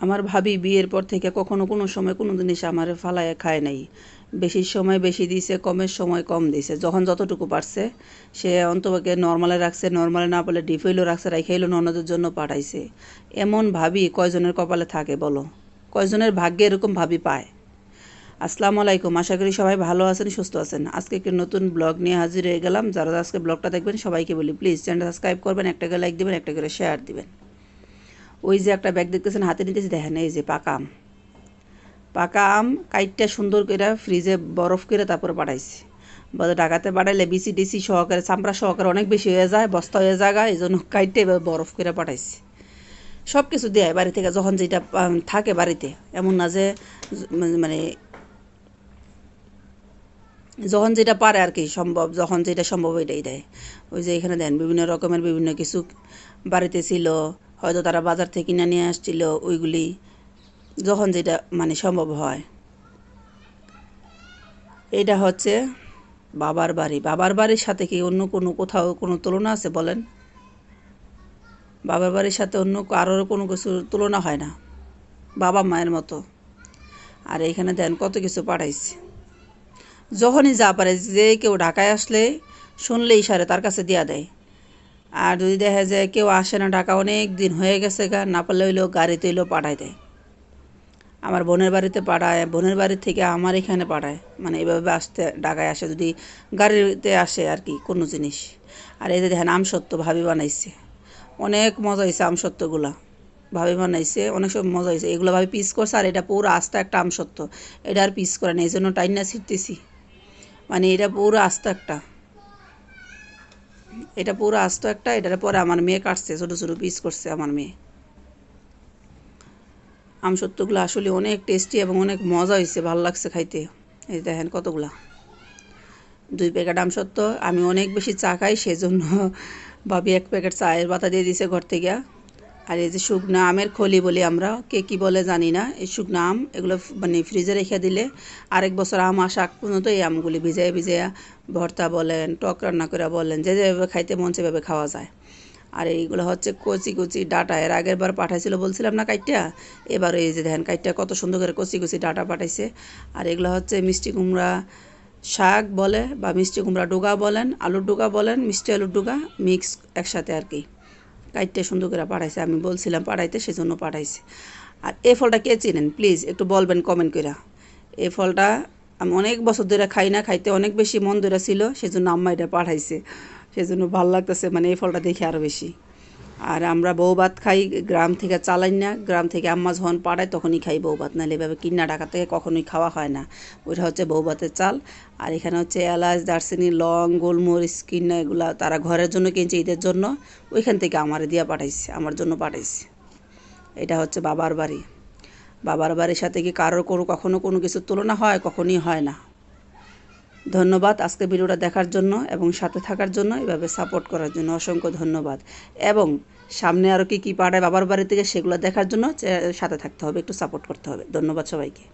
আমার ভাবি বিয়ের পর থেকে কখনো কোনো সময় কোনো জিনিস আমার ফালায় খায় নাই। বেশির সময় বেশি দিছে, কমের সময় কম দিছে। যখন যতটুকু পারছে, সে অন্তপক্ষে নর্মালে রাখছে, নর্মালে না পেলে ডিপ হইলেও রাখছে, রাইখে হইল ননদের জন্য পাঠাইছে। এমন ভাবি কয়জনের কপালে থাকে বলো? কয়জনের ভাগ্যে এরকম ভাবি পায়? আসসালামু আলাইকুম, আশা করি সবাই ভালো আছেন, সুস্থ আছেন। আজকে একটি নতুন ব্লগ নিয়ে হাজির হয়ে গেলাম। যারা আজকে ব্লগটা দেখবেন, সবাইকে বলি প্লিজ চ্যানেলটা সাবস্ক্রাইব করবেন, একটা করে লাইক দিবেন, একটা করে শেয়ার দিবেন। ওই যে একটা ব্যাগ দেখতেছেন, হাতে নিতেছি, দেখেন এই যে পাকা আম। পাকা আম কাইটটা সুন্দর করে ফ্রিজে বরফ করে তারপরে পাঠাইছি বলে ঢাকাতে পাঠাইলে বিসি ডিসি সহকারে, চামড়া সহকারে অনেক বেশি হয়ে যায়, বস্তা হয়ে যায় এই জন্য কাইটে এভাবে বরফ করে পাঠাইছি সব কিছু দেয় বাড়ি থেকে যখন যেটা থাকে বাড়িতে, এমন না যে মানে যখন যেটা পারে আর কি সম্ভব, যখন যেটা সম্ভব এটাই দেয়। ওই যে এখানে দেন, বিভিন্ন রকমের বিভিন্ন কিছু বাড়িতে ছিল হয়তো তারা বাজার থেকে কিনে নিয়ে আসছিল ওইগুলি যখন যেটা মানে সম্ভব হয়। এটা হচ্ছে বাবার বাড়ি। বাবার বাড়ির সাথে কি অন্য কোনো কোথাও কোনো তুলনা আছে বলেন? বাবার বাড়ির সাথে অন্য কারোর কোনো কিছুর তুলনা হয় না। বাবা মায়ের মতো। আর এখানে দেন কত কিছু পাঠাইছে। যখনই যা পারে, যে কেউ ঢাকায় আসলে শুনলে ইশারে তার কাছে দিয়া দেয়। আর যদি দেখা যায় কেউ আসে না, ঢাকা অনেক দিন হয়ে গেছে গা, না পারলে হইলেও গাড়িতে হইলেও পাঠায় দেয়। আমার বোনের বাড়িতে পাঠায়, বোনের বাড়ি থেকে আমার এখানে পাঠায়। মানে এভাবে আসতে, ঢাকায় আসে, যদি গাড়িতে আসে আর কি, কোনো জিনিস। আর এই যে দেখেন আমসত্ত্ব ভাবি বানাইছে। অনেক মজা হয়েছে আমসত্ত্বগুলা ভাবি বানাইছে, অনেক সব মজা হয়েছে এগুলো ভাবি পিস করছে আর এটা পুরো আস্তা একটা আমসত্ত্ব এটা আর পিস করে না এই জন্য টাইনা ছিটতেছি। মানে এটা পুরো আস্ত একটা। এটা পুরো আস্ত একটা, এটার পরে আমার মেয়ে কাটছে, ছোটো ছোটো পিস করছে আমার মেয়ে। আমসত্ত্বগুলো আসলে অনেক টেস্টি এবং অনেক মজা হয়েছে ভালো লাগছে খাইতে। এই দেখেন কতগুলা। দুই প্যাকেট আমসত্ত্ব আমি অনেক বেশি চা খাই, সেজন্য ভাবি এক প্যাকেট চায়ের পাতা দিয়ে দিছে ঘর থেকে। আর এই যে শুকনো আমের খলি বলি আমরা, কে কি বলে জানি না। এই শুকনো আম, এগুলো মানে ফ্রিজে রেখে দিলে আরেক বছর আম আসা পর্যন্ত এই আমগুলি ভিজাইয়া ভিজাইয়া ভর্তা বলেন, টক রান্না করে বলেন, যে যেভাবে খাইতে মন সেভাবে খাওয়া যায়। আর এইগুলো হচ্ছে কচি কচি ডাটা। এর আগের বার পাঠাইছিল, বলছিলাম না কাইটটা? এবার এই যে দেখেন কাইটটা কত সুন্দর করে কচি কচি ডাটা পাঠাইছে। আর এগুলো হচ্ছে মিষ্টি কুমড়া শাক বলে বা মিষ্টি কুমড়া ডুগা বলেন, আলুর ডুগা বলেন, মিষ্টি আলুর ডুগা মিক্স একসাথে আর কি। কাইটটা সুন্দর করে পাঠাইছে আমি বলছিলাম পাঠাইতে সেজন্য পাঠাইছে আর এ ফলটা কে চিনেন? প্লিজ, একটু বলবেন কমেন্ট করে এ ফলটা আমি অনেক বছর ধরে খাই না, খাইতে অনেক বেশি মন ধরে ছিল, সেজন্য আম্মা এটা পাঠাইছে সেজন্য ভালো লাগতেছে মানে এই ফলটা দেখে আরও বেশি। আর আমরা বউ ভাত খাই, গ্রাম থেকে চালাই না, গ্রাম থেকে আম্মা যখন পাঠায় তখনই খাই বউ ভাত নাহলে এভাবে কিনা ঢাকা থেকে কখনোই খাওয়া হয় না। ওইটা হচ্ছে বউ ভাতের চাল। আর এখানে হচ্ছে এলাচ, দারচিনি, লং, গোলমরিচ কিনা এগুলা তারা ঘরের জন্য কিনছে, ঈদের জন্য। ওইখান থেকে আমার দিয়া পাঠাইছে, আমার জন্য পাঠাইছে। এটা হচ্ছে বাবার বাড়ি। বাবার বাড়ির সাথে কি কারোর কোনো, কখনো কোনো কিছুর তুলনা হয়, কখনই হয় না। ধন্যবাদ আজকে ভিডিওটা দেখার জন্য এবং সাথে থাকার জন্য, এভাবে সাপোর্ট করার জন্য অসংখ্য ধন্যবাদ। এবং সামনে আরও কী কী পাঠায় বাবার বাড়ি থেকে সেগুলো দেখার জন্য সাথে থাকতে হবে, একটু সাপোর্ট করতে হবে। ধন্যবাদ সবাইকে।